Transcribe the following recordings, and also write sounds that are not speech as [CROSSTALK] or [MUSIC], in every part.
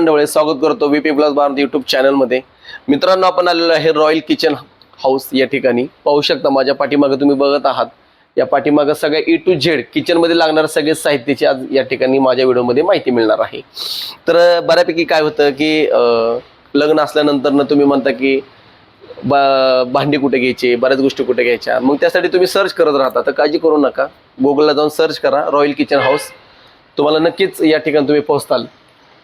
मित्रांनो स्वागत करतो व्हीपी प्लस भारत युट्यूब चॅनलमध्ये मित्रांनो आपण आलेलो आहे रॉयल किचन हाऊस या ठिकाणी. पाहू शकता माझ्या पाठीमागे तुम्ही बघत आहात. या पाठीमागं सगळ्या ए टू झेड किचनमध्ये लागणाऱ्या सगळे साहित्याची आज या ठिकाणी माझ्या व्हिडिओमध्ये माहिती मिळणार आहे. तर बऱ्यापैकी काय होतं की लग्न असल्यानंतर तुम्ही म्हणता की बा भांडी कुठे घ्यायचे बऱ्याच गोष्टी कुठे घ्यायच्या. मग त्यासाठी तुम्ही सर्च करत राहता. तर काळजी करू नका. गुगलला जाऊन सर्च करा रॉयल किचन हाऊस तुम्हाला नक्कीच या ठिकाणी तुम्ही पोहोचताल.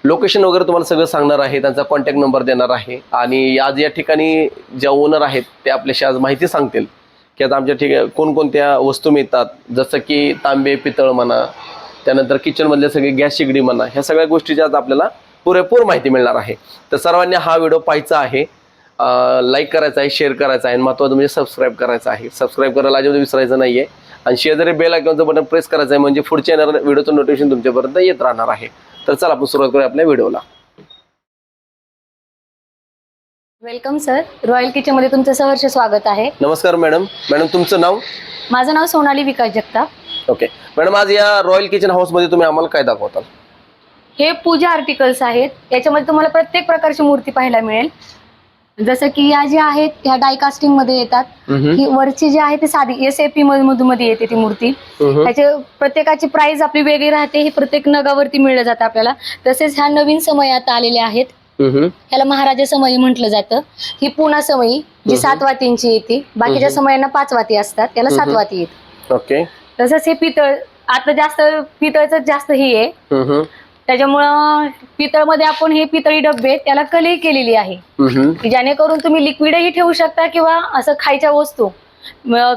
लोकेशन वगैरे तुम्हाला सगळं सांगणार आहे त्यांचा कॉन्टॅक्ट नंबर देणार आहे आणि आज या ठिकाणी ज्या ओनर आहेत ते आपल्याशी आज माहिती सांगतील की आता आमच्या ठिकाणी कोणकोणत्या वस्तू मिळतात. जसं की तांबे पितळ म्हणा त्यानंतर किचनमधले सगळे गॅस शिगडी म्हणा ह्या सगळ्या गोष्टीची आज आपल्याला पुरेपूर माहिती मिळणार आहे. तर सर्वांनी हा व्हिडिओ पाहायचा आहे. लाईक करायचा आहे शेअर करायचा आहे आणि महत्त्वाचं म्हणजे सबस्क्राईब करायचं आहे. सबस्क्राईब करायला अजिबात विसरायचं नाही आहे आणि शेजारी बेल आयकॉनचं बटन प्रेस करायचं आहे म्हणजे पुढच्या येणाऱ्या व्हिडिओचं नोटिफिकेशन तुमच्यापर्यंत येत राहणार आहे. तर चला आपण सुरुवात करूया आपल्या व्हिडिओला. Welcome sir. रॉयल किचनमध्ये तुमचं सहर्ष स्वागत आहे. नमस्कार मॅडम. मॅडम तुमचं नाव? माझं नाव सोनाली विकास जगताप. ओके. मॅडम आज या रॉयल किचन हाऊसमध्ये तुम्ही आम्हाला काय दाखवताल हे पूजा आर्टिकल्स आहेत. याच्यामध्ये तुम्हाला प्रत्येक प्रकारची मूर्ती पाहायला मिळेल. जसं की या ज्या आहेत ह्या डायकास्टिंगमध्ये येतात. ही वरची जी आहे ती साधी एस ए पी मधून मध्ये येते ती मूर्ती. त्याचे प्रत्येकाची प्राइस आपली वेगळी राहते हे प्रत्येक नगावरती मिळलं जातं आपल्याला. तसेच ह्या नवीन समयात आलेल्या आहेत. ह्याला महाराजा समयी म्हटलं जातं. ही पुणा समयी जी. सात वातींची येते. बाकीच्या. समयांना पाच वाती असतात. त्याला सात. वाती येते. ओके. तसंच हे पितळ आता जास्त पितळच जास्त ही आहे. त्याच्यामुळं पितळमध्ये आपण हे पितळी डबे त्याला कलई केलेली आहे. की जेणेकरून तुम्ही लिक्विडही ठेवू शकता किंवा असं खायच्या वस्तू.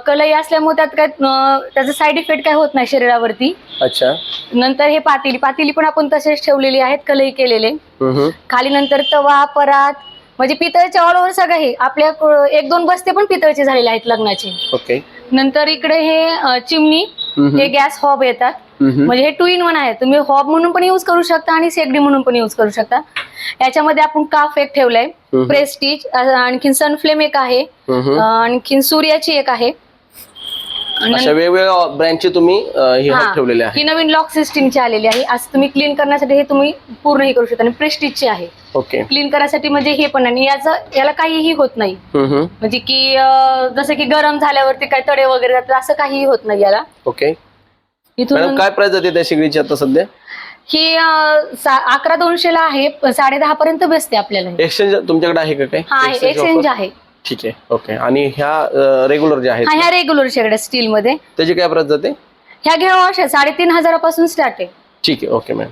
कलई असल्यामुळे त्यात काय त्याचा साईड इफेक्ट काय होत नाही शरीरावरती. अच्छा. नंतर हे पातेली पातेली पण आपण तसेच ठेवलेली आहेत कलई केलेले. खाली नंतर तवा परात म्हणजे पितळचे ऑल ओव्हर सगळं हे आपल्या एक दोन बस्ते पण पितळचे झालेले आहेत लग्नाचे. ओके. नंतर इकडे हे चिमणी हे गॅस हॉब येतात. म्हणजे हे टू इन वन आहे. तुम्ही हॉब म्हणून पण युज करू शकता आणि शेगडी म्हणून पण युज करू शकता. याच्यामध्ये आपण काफ एक ठेवलाय. प्रेस्टीज आणखीन सनफ्लेम एक आहे. आणखीन सूर्याची एक आहे. अशा वेगवेगळ्या ब्रँडचे तुम्ही ठेवलेले आहे. ही नवीन लॉक सिस्टीमची आलेली आहे. असं तुम्ही क्लीन करण्यासाठी हे तुम्ही पूर्ण हे करू शकता. आणि प्रेस्टीजची आहे. ओके क्लीन करण्यासाठी म्हणजे हे पण आणि याचं याला काहीही होत नाही. म्हणजे की जसं की गरम झाल्यावरती काय तडे वगैरे जातात असं काहीही होत नाही याला. ओके मॅडम इथून काय प्राइस जाते त्या शिगडीची आता सध्या? ही अं, सा- अकरा दोनशे ला आहे साडे दहा पर्यंत बसते आपल्याला हे. एक्सचेंज तुमच्याकडे आहे का काय हा एक्सचेंज offer? आहे. ठीक आहे ओके आणि ह्या रेग्युलर ज्या हा आहेत ह्या रेग्युलर शेगड्या स्टील मध्ये. त्याची काय प्राइस जाते? ह्या घ्या अशा साडेतीन हजारापासून स्टार्ट आहे. ठीक आहे ओके मॅम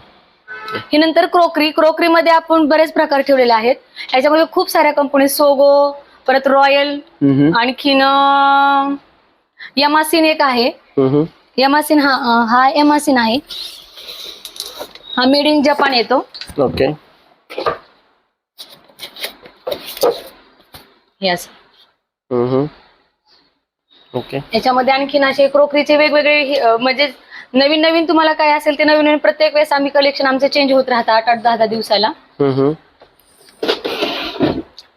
ही नंतर क्रोकरी क्रोकरी मध्ये आपण बरेच प्रकार ठेवलेले आहेत. याच्यामध्ये खूप साऱ्या कंपनी सोगो परत रॉयल आणखीन अं, यमासिन एक आहे. यमासिन हा अं, हा यमासिन आहे. हा मेड इन जपान येतो. ओके. Yes okay. याच्यामध्ये आणखीन असे क्रोकरीचे वेगवेगळे हे, अं, म्हणजे नवीन नवीन तुम्हाला काय असेल ते नवीन नवीन प्रत्येक वेळेस आम्ही कलेक्शन आमचं चेंज होत राहतं आठ आठ दहा दहा दिवसाला.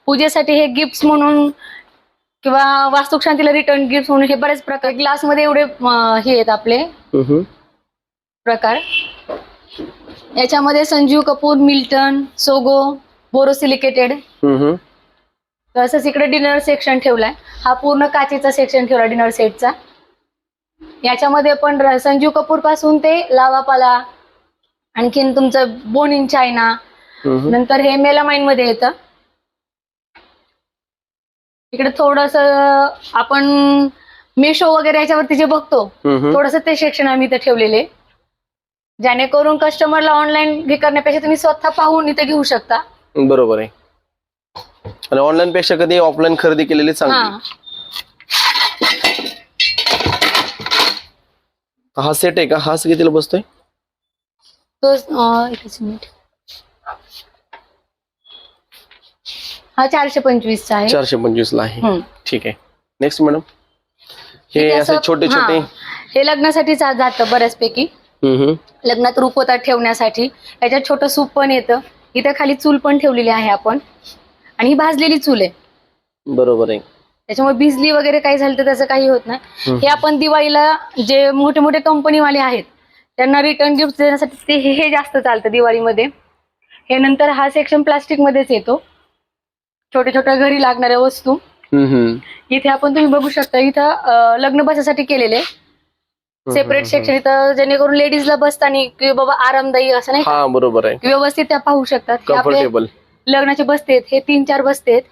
पूजेसाठी हे गिफ्ट म्हणून किंवा वास्तुशांतीला रिटर्न गिफ्ट म्हणून हे बरेच प्रकार ग्लासमध्ये एवढे अं, हे आहेत आपले. प्रकार. याच्यामध्ये Sanjeev Kapoor Milton Sogo borosilicated तसंच इकडे डिनर सेक्शन ठेवलाय. हा पूर्ण काचेचा सेक्शन ठेवला डिनर सेटचा याच्यामध्ये पण र- संजीव कपूरपासून ते लावापाला आणखीन तुमचं बोन इन चायना नंतर हे मेलामाइनमध्ये येतं. इकडे थोडस आपण मेशो वगैरे याच्यावरती जे बघतो थोडस ते सेक्शन आम्ही इथे ठेवलेले. जेणेकरून कस्टमरला ऑनलाईन हे करण्यापेक्षा तुम्ही स्वतः पाहून इथे घेऊ शकता. बरोबर आहे. आणि ऑनलाईन पेक्षा कधी ऑफलाईन खरेदी केलेली हा चांगली. हा. सेट आहे का? हा कितीला बसतोय? तो अं, एकच मिनिट. हा चारशे पंचवीसचा आहे. चारशे पंचवीस ला आहे. हम्म. ठीक आहे. नेक्स्ट मॅडम हे असे असं- छोटे हा. छोटे हे लग्नासाठी जातं बऱ्याचपैकी. हम्म, लग्नात रूपवतात ठेवण्यासाठी. याच्यात छोटं सूप पण येतं. इथं खाली चूल पण ठेवलेली आहे आपण. आणि ही भाजलेली चूल आहे. बरोबर आहे. त्याच्यामुळे भिजली वगैरे काही झालं तर त्याचं काही होत नाही. हम्म. हे आपण दिवाळीला जे मोठे मोठे कंपनीवाले आहेत त्यांना रिटर्न गिफ्ट देण्यासाठी ते हे हे जास्त चालतं दिवाळीमध्ये. हे नंतर हा सेक्शन प्लास्टिक मध्येच येतो. छोट्या छोट्या घरी लागणाऱ्या वस्तू. इथे आपण तुम्ही बघू शकता इथं लग्न बसासाठी केलेले सेपरेट सेक्शन इथं जेणेकरून लेडीजला बसताना की बाबा आरामदायी असं नाही? हा बरोबर आहे. व्यवस्थित त्या पाहू शकतात कम्फर्टेबल लग्नाचे बसते आहेत हे तीन चार बसते आहेत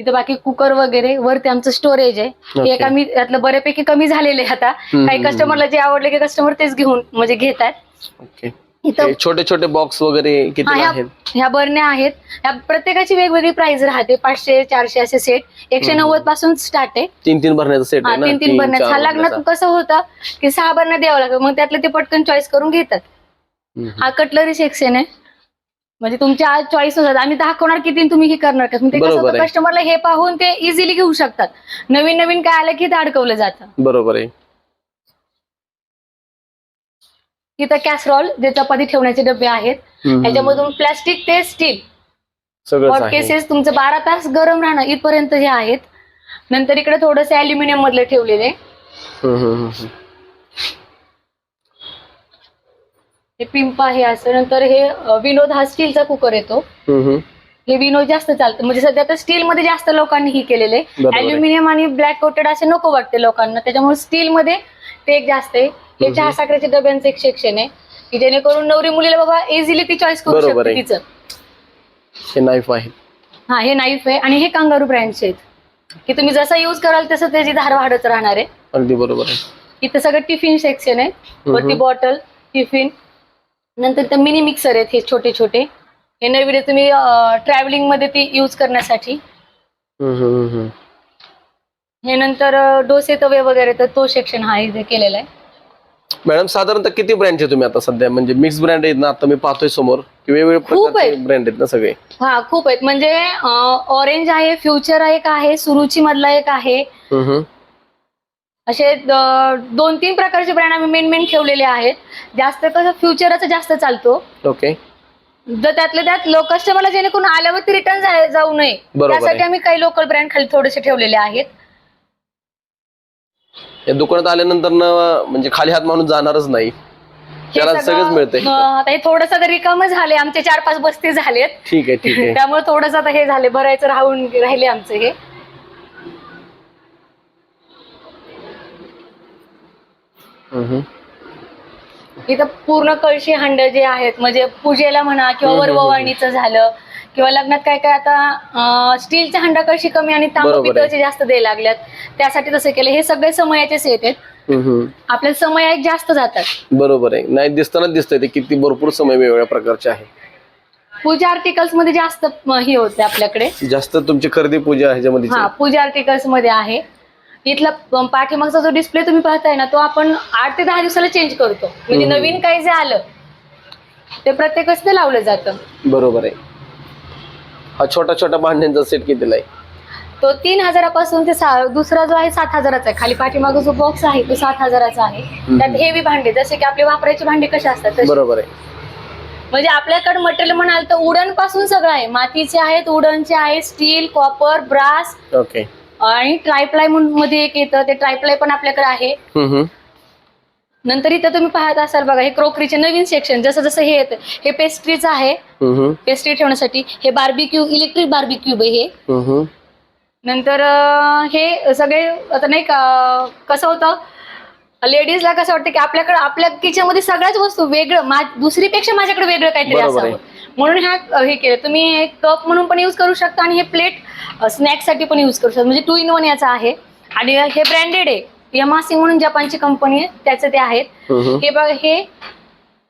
इथं बाकी कुकर वगैरे वरती आमचं स्टोरेज आहे. हे कमी त्यातलं बऱ्यापैकी कमी झालेले आहे आता. काही कस्टमरला जे आवडले की कस्टमर तेच घेऊन म्हणजे घेत आहेत ओके इथं छोटे छोटे बॉक्स वगैरे किती ह्या आहेत? ह्या बरण्या आहेत. ह्या प्रत्येकाची वेगवेगळी प्राइस राहते. पाचशे चारशे असे सेट एकशे. नव्वदपासून स्टार्ट आहे. तीन तीन भरण्याचा सेट आहे ना? तीन तीन बरण्या हा लग्नात भरण्याचा. कसं होतं की सहा बरण्या द्यावं लागतं मग त्यातलं ते पटकन चॉईस करून घेतात. हा कटलरी सेक्शन आहे. म्हणजे तुमच्या आज चॉईस होतात. आम्ही दाखवणार किती तुम्ही हे करणार का? ते कसं बरोबर होतं आहे. कस्टमरला हे पाहून ते इझिली घेऊ शकतात. नवीन नवीन काय आलं की ते अडकवलं जातं. बरोबर आहे. इथं कॅसरॉल जे चपाती ठेवण्याचे डबे आहेत. हम्म, याच्यामधून प्लास्टिक ते स्टील हॉट केसेस तुमचं बारा तास गरम राहणं इथपर्यंत हे आहेत. नंतर इकडे थोडंसं अल्युमिनियम मधले ठेवलेले. हे पिंप आहे असं. नंतर हे विनोद हा स्टीलचा कुकर येतो. हे विनोद जास्त चालतं. म्हणजे सध्या तर स्टील मध्ये जास्त लोकांनी ही केलेले. अल्युमिनियम आणि ब्लॅक कोटेड असे नको वाटते लोकांना. त्याच्यामुळे स्टील मध्ये ते एक जास्त आहे. हे. चहा साखरेच्या डब्यांचं एक सेक्शन आहे. की जेणेकरून नवरी मुलीला बाबा इझिली ती चॉईस करू बरोबर शकते आहे. तिचं. हे नाईफ आहे. हा हे नाईफ आहे आणि हे कांगारू ब्रँडचे आहेत. की तुम्ही जसं युज कराल तसं त्याची धार वाढत राहणार आहे. अगदी बरोबर आहे. इथं सगळं टिफिन सेक्शन आहे. वरती. बॉटल टिफिन नंतर ते मिनी मिक्सर आहेत हे छोटे छोटे हे नवीन आहे तुम्ही ट्रॅव्हलिंगमध्ये ती यूज करण्यासाठी. हम्म, हम्म, हम्म. हे नंतर डोसे तवे वगैरे तर तो सेक्शन हा इथे केलेला आहे. मॅडम साधारणतः किती ब्रँडचे तुम्ही आता सध्या? म्हणजे मिक्स ब्रँड आहेत ना आता मी पाहतोय समोर की वेगवेगळे खूप आहेत. ब्रँड आहेत ना सगळे? हा खूप आहेत. म्हणजे ऑरेंज आहे फ्युचर एक आहे सुरुची मधला एक आहे. हम्म, हम्म. असे द- दोन तीन प्रकारचे ब्रँड आम्ही मेन मेन ठेवलेले आहेत. जास्त कसं फ्युचरच जास्त चालतो. ओके जर त्यातल्या त्यात कस्टमरला जेणेकरून आल्यावरती रिटर्न जाऊ नये. बरोबर त्यासाठी आहे. आम्ही काही लोकल ब्रँड खाली थोडेसे ठेवलेले आहेत. या दुकानात आल्यानंतर ना म्हणजे खाली हात माणूस जाणारच नाही. त्याला सगळं, सगळंच मिळतंय. अ, आता हे थोडस तर रिकाम झाले आमचे चार पाच बस्ते झालेत. ठीक आहे ठीक आहे. [LAUGHS] त्यामुळे थोडस आता हे झाले भरायचं राहून राहिले आमचं हे. इथं पूर्ण कळशी हंड जे आहेत म्हणजे पूजेला म्हणा किंवा वरववाणीचं झालं किंवा लग्नात काय काय आता स्टीलच्या हंडा कळशी कमी आणि तांबू बरोबर आहे. पितळचे जास्त द्यायला लागल्यात. त्यासाठी तसं केलं. हे सगळे समयाचे सेट आहेत. हम्म, हम्म. आपल्या समय एक जास्त जातात. बरोबर आहे. नाही दिसतानाच दिसतंय ते किती भरपूर समय वेगवेगळ्या प्रकारचे आहे. पूजा आर्टिकल्समध्ये जास्त म, हे होते आपल्याकडे. जास्त तुमची खरेदी पूजा ह्याच्यामध्ये. हा पूजा आर्टिकल्समध्ये आहे. इथला प- पाठीमागचा जो डिस्प्ले तुम्ही पाहताय ना तो आपण आठ ते दहा दिवसाला चेंज करतो. म्हणजे हम्म. नवीन काही जे आलं ते प्रत्येक ते लावलं जातं. बरोबर आहे. हा छोटा छोटा भांड्यांचा सेट कितीला आहे? तो तीन हजारापासून ते सा- दुसरा जो आहे सात हजाराचा आहे. खाली पाठीमागं जो बॉक्स आहे तो सात हजाराचा आहे. त्यात हेवी भांडे जसे की आपले वापरायचे भांडे कसे असतात तसे. बरोबर आहे. म्हणजे आपल्याकडे मटेरियल म्हणाल तर उडनपासून सगळं आहे. मातीचे आहेत उडनचे आहेत स्टील कॉपर ब्रास ओके आणि ट्रायप्लाय म्हणून मध्ये एक येतं ते ट्रायप्लाय पण आपल्याकडे आहे. हम्म, हम्म. नंतर इथं तुम्ही पाहत असाल बघा हे क्रोकरीचे नवीन सेक्शन जसं जसं हे येतं हे पेस्ट्रीचं आहे. पेस्ट्री ठेवण्यासाठी हे बार्बिक्यू इलेक्ट्रिक बार्बिक्यू आहे हे. नंतर अं, हे सगळे आता नाही का कसं होतं लेडीजला कसं वाटतं की आपल्याकडे आपल्या किचनमध्ये सगळ्याच वस्तू वेगळं मा दुसरीपेक्षा माझ्याकडे वेगळं काहीतरी बरोबर असावं. म्हणून ह्या अं, हे केलं. तुम्ही कप म्हणून पण यूज करू शकता आणि हे प्लेट स्नॅक्ससाठी पण यूज करू शकता. म्हणजे टू इन वन याचा आहे. आणि हे ब्रँडेड आहे. यमासिंग म्हणून जपानची कंपनी आहे त्याचं ते आहेत. हे बघा हे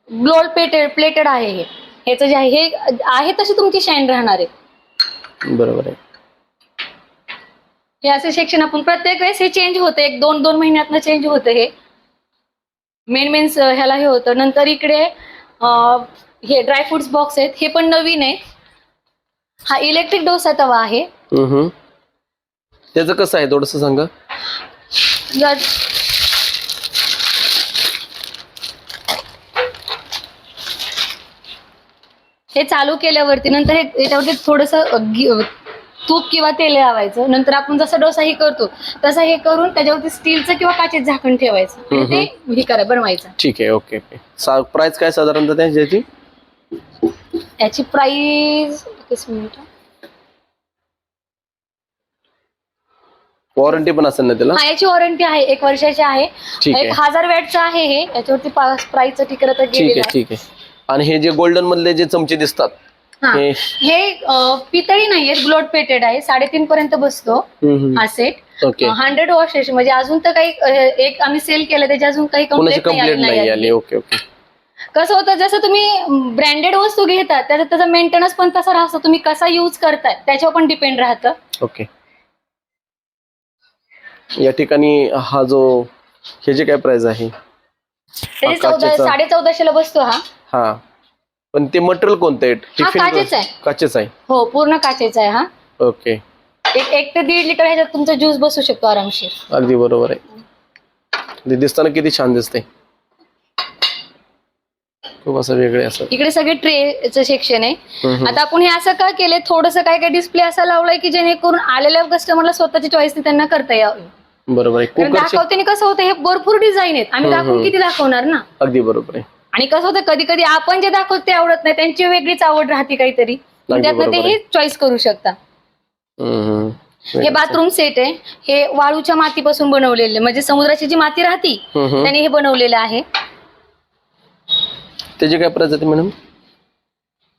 ग्लोल प्लेटेड प्लेटेड आहे हे. ह्याचं जे आहे हे आहे तशी तुमची शाईन राहणार आहे. बरोबर आहे. हे असे सेक्शन आपण प्रत्येक वेळेस हे चेंज होतं. एक दोन दोन महिन्यातनं चेंज होतं हे. मेन मेन ह्याला हे होतं. नंतर इकडे अं, हे ड्रायफ्रुट्स बॉक्स आहेत. हे पण नवीन आहे. हा इलेक्ट्रिक डोसा तवा आहे. हम्म. त्याचं कसं आहे? थोडस सांगा. जर हे चालू केल्यावरती नंतर हे याच्यावरती थोडस तूप किंवा तेल लावायचं. नंतर आपण जसा डोसा ही करतो तसं हे करून त्याच्यावरती स्टीलचं किंवा काचेचं झाकण ठेवायचं. ते हे करा बनवायचं. ठीक आहे ओके ओके. प्राइस काय साधारणतः त्याची? याची प्राइस एकच मिनिट. वॉरंटी पण असेल ना त्याला? हा याची वॉरंटी आहे एक वर्षाची आहे. ठीक आहे. एक हजार वॅटचं आहे हे. याच्यावरती तर ठीक गेलेलं आहे. ठीक आहे. आणि हे जे गोल्डन मधले जे चमचे दिसतात हा. हे? हे अं, पितळी नाहीये ग्लोट पेटेड आहे. साडेतीन पर्यंत बसतो हा सेट ओके हंड्रेड वॉशेस म्हणजे अजून तर काही अं, एक आम्ही सेल केलं त्याची अजून काही कोणाची कंप्लेंट कंप्लेंट नाही आली. नाही ओके ओके कसं होतं जसं तुम्ही ब्रँडेड वस्तू घेतात त्याचा त्याचा मेंटेनन्स पण तसा राहतो. तुम्ही कसा युज करताय त्याच्यावर पण डिपेंड राहतं. ओके या ठिकाणी हा जो हे जे काय प्राइस आहे? त्याची चौदा काचेचा. साडे चौदाशेला बसतो हा. हा. पण ते मटेरियल कोणतं आहे? काचेचं आहे. काचेच आहे? हो पूर्ण काचेचा आहे हा. ओके. एक एक ते दीड लिटर ह्याच्यात तुमचा ज्यूस बसू शकतो आरामशीर. अगदी बरोबर आहे. ते दिसताना किती छान दिसते खूप असं वेगळे असं. इकडे सगळे ट्रेचं सेक्शन आहे. हम्म, हम्म. आता आपण हे असं का केलंय? थोडस काय काय डिस्प्ले असा लावलाय की जेणेकरून आलेल्या कस्टमरला स्वतःची चॉईस त्यांना करता यावी? बरोबर आहे. कारण कुकरचे दाखवते कसं होतं हे भरपूर डिझाईन आहेत. आम्ही दाखवून. किती दाखवणार ना? अगदी बरोबर आहे. आणि कसं होतं कधी कधी आपण जे दाखवतो ते आवडत नाही त्यांची वेगळीच आवड राहते काहीतरी. मग त्यातनं ते हे. चॉईस करू शकता. हम्म. हे. बाथरूम सेट आहे. हे वाळूच्या मातीपासून बनवलेले म्हणजे समुद्राची जी माती राहती हम्म, हम्म. त्याने हे बनवलेलं आहे. त्याची काय आहे मॅडम?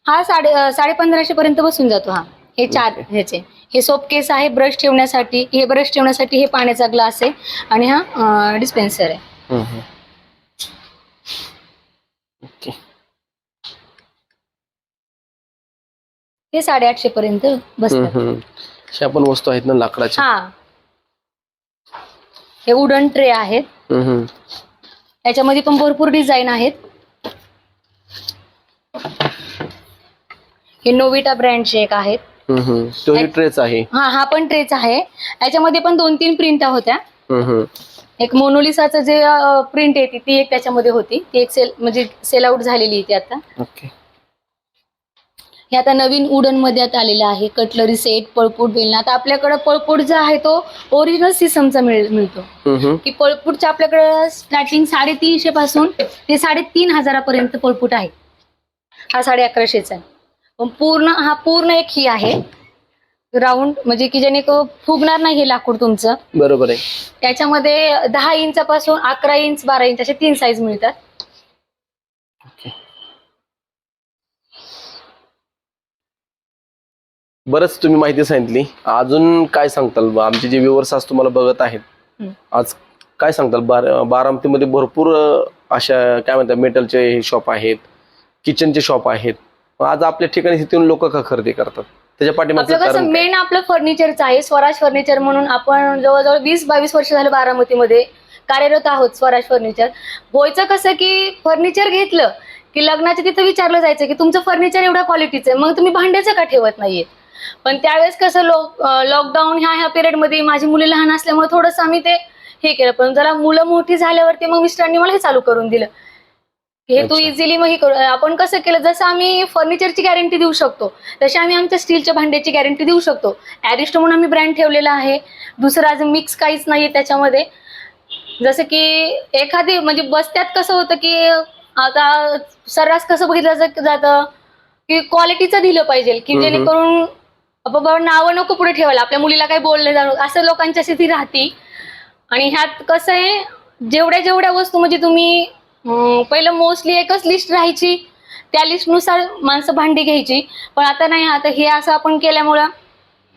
हा साडे अं, साडे पंधराशे पर्यंत बसून जातो हा. हे चार ह्याचे. हे सोप केस आहे ब्रश ठेवण्यासाठी हे ब्रश ठेवण्यासाठी हे पाण्याचा ग्लास आहे आणि हा डिस्पेन्सर आहे. हे साडेआठशे पर्यंत हम्म, बसतात. हम्म. ह्या पण वस्तू आहेत ना लाकडाच्या? हा. हे वुडन ट्रे आहेत. हम्म. याच्यामध्ये पण भरपूर डिझाईन आहेत. हे नोविटा ब्रँडचे एक आहेत. हम्म, हम्म. तो ट्रेच आहे. हा हा पण ट्रेच आहे. याच्यामध्ये पण दोन तीन प्रिंट होत्या. एक मोनोलिसाचं जे प्रिंट येते ती एक त्याच्यामध्ये होती. ती एक सेल म्हणजे सेल आउट झालेली ती आता. ओके. हे आता नवीन वुडनमध्ये आता आलेलं आहे. कटलरी सेट पळपूट बेलना. आता आपल्याकडे पळपूट जो आहे तो ओरिजिनल सिस्टमचा मिळ मिळतो. की पळपूटच्या आपल्याकडे स्टार्टिंग साडेतीनशे पासून ते साडेतीन हजारापर्यंत पळपूट आहे. हा साडे अकराशेचा आहे. पूर्ण हा पूर्ण एक ही आहे. राऊंड म्हणजे की क- फुगणार नाही हे लाकूड तुमचं. बरोबर आहे. त्याच्यामध्ये दहा इंचापासून अकरा इंच बारा इंच असे तीन साईज मिळतात. बरंच तुम्ही माहिती सांगितली. अजून काय सांगताल? आमचे जे व्ह्युअर्स आज तुम्हाला बघत आहेत. आज काय सांगताल? बार बारामतीमध्ये भरपूर अशा काय म्हणतात मेटलचे शॉप आहेत किचनचे शॉप आहेत आज आपल्या ठिकाणी तिथून लोक का खरेदी करतात? त्याच्या पाठीमागचं आपलं कसं कारण काय? मेन आपलं फर्निचरचं आहे स्वराज फर्निचर म्हणून आपण जवळजवळ वीस बावीस वर्ष झालं बारामतीमध्ये कार्यरत आहोत स्वराज फर्निचर व्हायचं कसं की फर्निचर घेतलं की लग्नाच्या तिथं विचारलं जायचं की तुमचं फर्निचर एवढ्या क्वालिटीचं आहे मग तुम्ही भांड्याचं का ठेवत नाहीये? पण त्यावेळेस कसं लॉक लॉकडाऊन ह्या ह्या पिरियडमध्ये माझी मुली लहान असल्यामुळे थोडंसं आम्ही ते हे केलं. पण जरा मुलं मोठी झाल्यावरती मग मिस्टरांनी मला हे चालू करून दिलं. हे तू. इझिली मग हे करू आपण कसं केलं जसं आम्ही फर्निचरची गॅरंटी देऊ शकतो तशी आम्ही आमच्या स्टीलच्या भांड्याची गॅरंटी देऊ शकतो ॲरिस्टो म्हणून आम्ही ब्रँड ठेवलेला आहे दुसरं अजून मिक्स काहीच नाहीये त्याच्यामध्ये जसं की एखादी म्हणजे बसत्यात कसं होतं की आता सर्रास कसं बघितलं जातं की क्वालिटीचं दिलं पाहिजे की. जेणेकरून बाबा नावं नको पुढे ठेवायला आपल्या मुलीला काही बोलले जाणं असं लोकांच्या ती राहती आणि ह्यात कसं आहे जेवढ्या जेवढ्या वस्तू म्हणजे तुम्ही अं, पहिलं मोस्टली एकच लिस्ट राहायची. त्या लिस्टनुसार माणसं भांडी घ्यायची. पण आता नाही आता हे असं आपण केल्यामुळं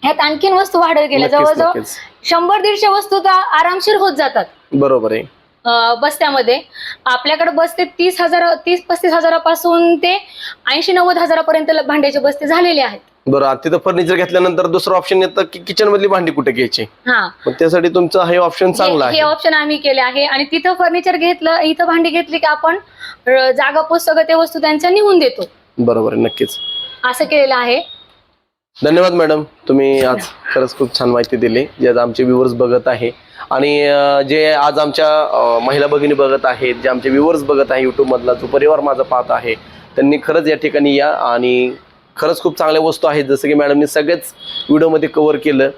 ह्यात आणखीन वस्तू वाढत गेल्या. नक्कीच, जवळजवळ नक्कीच. शंभर दीडशे वस्तू तर आरामशीर होत जातात. बरोबर आहे. अं, बस्त्यामध्ये. आपल्याकडे बसते तीस हजार तीस पस्तीस हजारापासून ते ऐंशी नव्वद हजारापर्यंत भांड्याचे बस्ते झालेले आहेत. बरं तिथं फर्निचर घेतल्यानंतर दुसरं ऑप्शन येतं की किचन मधली भांडी कुठे घ्यायची? हा. मग त्यासाठी तुमचं हे ऑप्शन चांगलं हे- हे आहे. ऑप्शन आम्ही केले आहे. आणि तिथं फर्निचर घेतलं इथं भांडी घेतली की आपण जागा पोच सगळं ते वस्तू त्यांच्या निघून देतो. बरोबर आहे नक्कीच. असं केलेलं आहे. धन्यवाद मॅडम तुम्ही आज खरंच खूप छान माहिती दिली जे आज आमचे व्ह्युअर्स बघत आहे. आणि अं, जे आज आमच्या अं, महिला भगिनी बघत आहेत जे आमचे व्ह्युअर्स बघत आहे YouTube मधला जो परिवार माझा पाहत आहे त्यांनी खरंच या ठिकाणी या आणि खरंच खूप चांगल्या वस्तू आहेत. जसं की मॅडमनी सगळेच व्हिडिओमध्ये कवर केलं.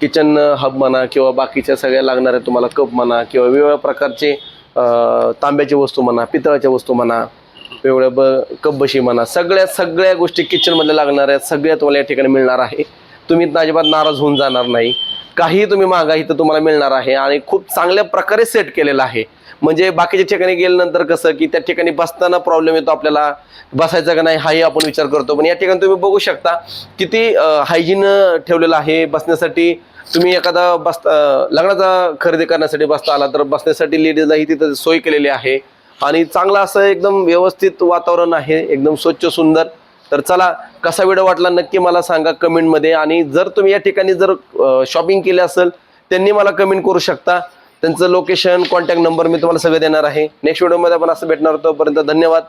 किचन हब uh, म्हणा किंवा बाकीच्या सगळ्या लागणाऱ्या तुम्हाला कप म्हणा किंवा वेगवेगळ्या प्रकारचे uh, अं, तांब्याची वस्तू म्हणा पितळाच्या वस्तू म्हणा वेगवेगळ्या ब कप बशी म्हणा सगळ्या सगळ्या गोष्टी किचनमध्ये लागणाऱ्या सगळ्या तुम्हाला या ठिकाणी मिळणार आहे. तुम्ही अजिबात नाराज होऊन जाणार नाही. काहीही तुम्ही मागा इथं तुम्हाला मिळणार आहे. आणि खूप चांगल्या प्रकारे सेट केलेलं आहे. म्हणजे बाकीच्या ठिकाणी गेल्यानंतर कसं की त्या ठिकाणी बसताना प्रॉब्लेम येतो आपल्याला. बसायचा का नाही हाही आपण विचार करतो. पण या ठिकाणी तुम्ही बघू शकता किती हायजीन ठेवलेलं आहे बसण्यासाठी. तुम्ही एखादा बसता लग्नाचा खरेदी करण्यासाठी बसता आला तर बसण्यासाठी लेडीजलाही तिथं सोय केलेली आहे. आणि चांगलं असं एकदम व्यवस्थित वातावरण आहे एकदम स्वच्छ सुंदर. तर चला कसा व्हिडिओ वाटला नक्की मला सांगा कमेंटमध्ये. आणि जर तुम्ही या ठिकाणी जर शॉपिंग केली असेल त्यांनी मला कमेंट करू शकता. त्यांचं लोकेशन कॉन्टॅक्ट नंबर मी तुम्हाला सगळं देणार आहे. नेक्स्ट व्हिडिओमध्ये आपण असं भेटणार तोपर्यंत धन्यवाद.